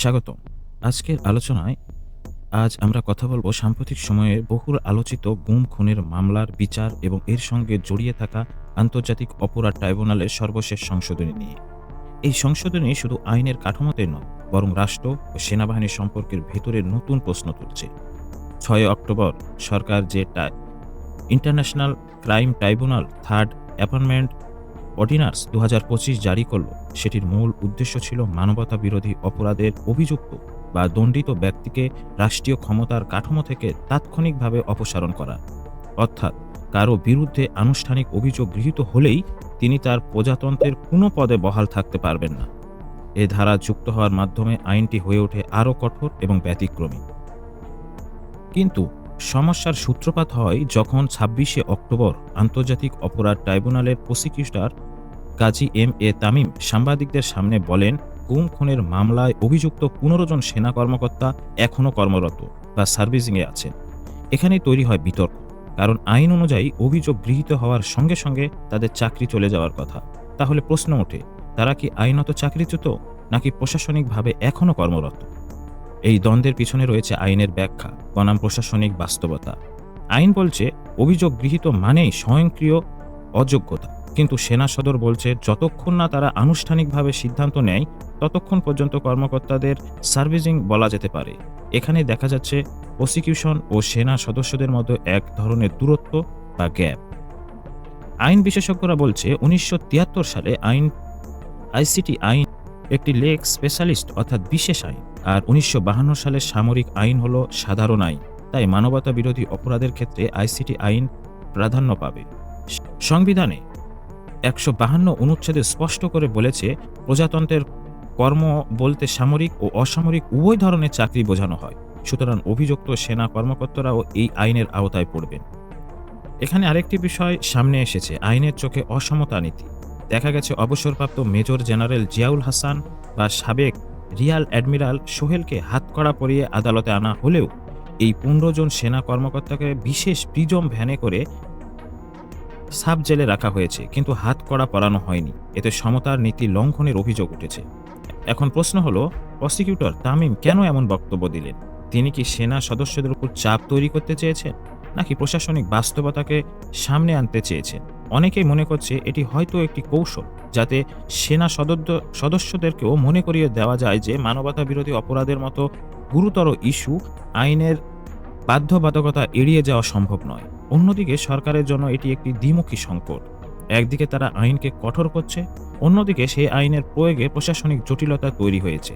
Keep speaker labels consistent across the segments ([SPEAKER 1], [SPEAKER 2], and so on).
[SPEAKER 1] স্বাগতম। আজকের আলোচনায় আজ আমরা কথা বলব সাম্প্রতিক সময়ে বহুল আলোচিত গুম, খুনের মামলার বিচার এবং এর সঙ্গে জড়িয়ে থাকা আন্তর্জাতিক অপরাধ ট্রাইব্যুনালের সর্বশেষ সংশোধনী নিয়ে। এই সংশোধনী শুধু আইনের কাঠামোতে নয়, বরং রাষ্ট্র ও সেনাবাহিনী সম্পর্কের ভেতরে নতুন প্রশ্ন তুলছে। ছয় অক্টোবর, সরকার যে international crime tribunal third appointment ordinance দু জারি করল। সেটির মূল উদ্দেশ্য ছিল মানবতা বিরোধী অপরাধের অভিযুক্ত বা দণ্ডিত ব্যক্তিকে রাষ্ট্রীয় ক্ষমতার কাঠামো থেকে তাৎক্ষণিকভাবে অপসারণ করা। অর্থাৎ কারও বিরুদ্ধে আনুষ্ঠানিক অভিযোগ গৃহীত হলেই তিনি তার প্রজাতন্ত্রের কোনো পদে বহাল থাকতে পারবেন না। এ ধারা যুক্ত হওয়ার মাধ্যমে আইনটি হয়ে ওঠে আরও কঠোর এবং ব্যতিক্রমী। কিন্তু সমস্যার সূত্রপাত হয় যখন ছাব্বিশে অক্টোবর আন্তর্জাতিক অপরাধ ট্রাইব্যুনালের prosecutor Kazi M A Tamim সাংবাদিকদের সামনে বলেন, গুম, খুনের মামলায় অভিযুক্ত পনেরো জন সেনা কর্মকর্তা এখনও কর্মরত বা সার্ভিসিংয়ে আছেন। এখানেই তৈরি হয় বিতর্ক, কারণ আইন অনুযায়ী অভিযোগ গৃহীত হওয়ার সঙ্গে সঙ্গে তাদের চাকরি চলে যাওয়ার কথা। তাহলে প্রশ্ন ওঠে, তারা কি আইনত চাকরিচ্যুত নাকি প্রশাসনিকভাবে এখনও কর্মরত? এই দ্বন্দ্বের পিছনে রয়েছে আইনের ব্যাখ্যা, বনাম প্রশাসনিক বাস্তবতা। আইন বলছে, অভিযোগ গৃহীত মানেই স্বয়ংক্রিয় অযোগ্যতা। কিন্তু সেনা সদর বলছে, যতক্ষণ না তারা আনুষ্ঠানিকভাবে সিদ্ধান্ত নেয়, ততক্ষণ পর্যন্ত কর্মকর্তাদের সার্ভিসিং বলা যেতে পারে। এখানে দেখা যাচ্ছে, প্রসিকিউশন ও সেনা সদস্যদের মধ্যে এক ধরনের দূরত্ব বা গ্যাপ। আইন বিশেষজ্ঞরা বলছে, উনিশশো তিয়াত্তর সালে আইন, আইসিটি আইন একটি লেক স্পেশালিস্ট অর্থাৎ বিশেষ আইন। আর উনিশশো সালের সামরিক আইন হলো সাধারণ আইন, তাই মানবতা বিরোধী অপরাধের ক্ষেত্রে আইসিটি আইন প্রাধান্য পাবে। সংবিধানে একশো বাহান্ন অনুচ্ছেদে স্পষ্ট করে বলেছে, প্রজাতন্ত্রের কর্ম বলতে সামরিক ও অসামরিক উভয় ধরনের চাকরি বোঝানো হয়, সুতরাং অভিযুক্ত সেনা কর্মকর্তারাও এই আইনের আওতায় পড়বেন। এখানে আরেকটি বিষয় সামনে এসেছে, আইনের চোখে অসমতা নীতি। দেখা গেছে অবসরপ্রাপ্ত মেজর জেনারেল জিয়াউল হাসান বা সাবেক রিয়াল অ্যাডমিরাল সোহেলকে হাতকড়া পরিয়ে আদালতে আনা হলেও এই পনেরো জন সেনা কর্মকর্তাকে বিশেষ প্রিজম ভ্যানে করে সাব জেলে রাখা হয়েছে, কিন্তু হাত কড়া পরানো হয়নি। এতে সমতার নীতি লঙ্ঘনের অভিযোগ উঠেছে। এখন প্রশ্ন হলো, প্রসিকিউটর তামিম কেন এমন বক্তব্য দিলেন? তিনি কি সেনা সদস্যদের উপর চাপ তৈরি করতে চেয়েছেন, নাকি প্রশাসনিক বাস্তবতাকে সামনে আনতে চেয়েছেন? অনেকেই মনে করছে এটি হয়তো একটি কৌশল, যাতে সেনা সদস্য সদস্যদেরকেও মনে করিয়ে দেওয়া যায় যে মানবতা বিরোধী অপরাধের মতো গুরুতর ইস্যু আইনের বাধ্যবাধকতা এড়িয়ে যাওয়া সম্ভব নয়। অন্যদিকে সরকারের জন্য এটি একটি দ্বিমুখী সংকট। একদিকে তারা আইনকে কঠোর করছে, অন্যদিকে সেই আইনের প্রয়োগে প্রশাসনিক জটিলতা তৈরি হয়েছে।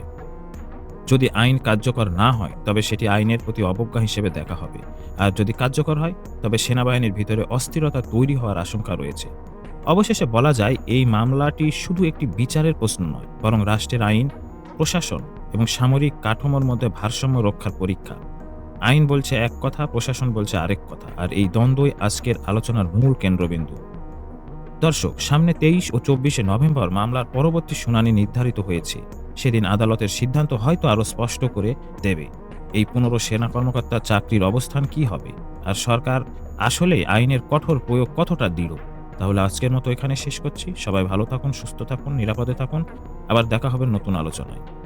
[SPEAKER 1] যদি আইন কার্যকর না হয়, তবে সেটি আইনের প্রতি অবজ্ঞা হিসেবে দেখা হবে। আর যদি কার্যকর হয়, তবে সেনাবাহিনীর ভিতরে অস্থিরতা তৈরি হওয়ার আশঙ্কা রয়েছে। অবশেষে বলা যায়, এই মামলাটি শুধু একটি বিচারের প্রশ্ন নয়, বরং রাষ্ট্রের আইন, প্রশাসন এবং সামরিক কাঠামোর মধ্যে ভারসাম্য রক্ষার পরীক্ষা। আইন বলছে এক কথা, প্রশাসন বলছে আরেক কথা, আর এই দ্বন্দ্বই আজকের আলোচনার মূল কেন্দ্রবিন্দু। দর্শক, সামনে তেইশ ও চব্বিশে নভেম্বর মামলার পরবর্তী শুনানি নির্ধারিত হয়েছে। সেদিন আদালতের সিদ্ধান্ত হয়তো আরও স্পষ্ট করে দেবে। এই পনেরো সেনা কর্মকর্তার চাকরির অবস্থান কি হবে? আর সরকার আসলে আইনের কঠোর প্রয়োগ কতটা দৃঢ়? তাহলে আজকের মতো এখানে শেষ করছি। সবাই ভালো থাকুন, সুস্থ থাকুন, নিরাপদে থাকুন। আবার দেখা হবে নতুন আলোচনায়।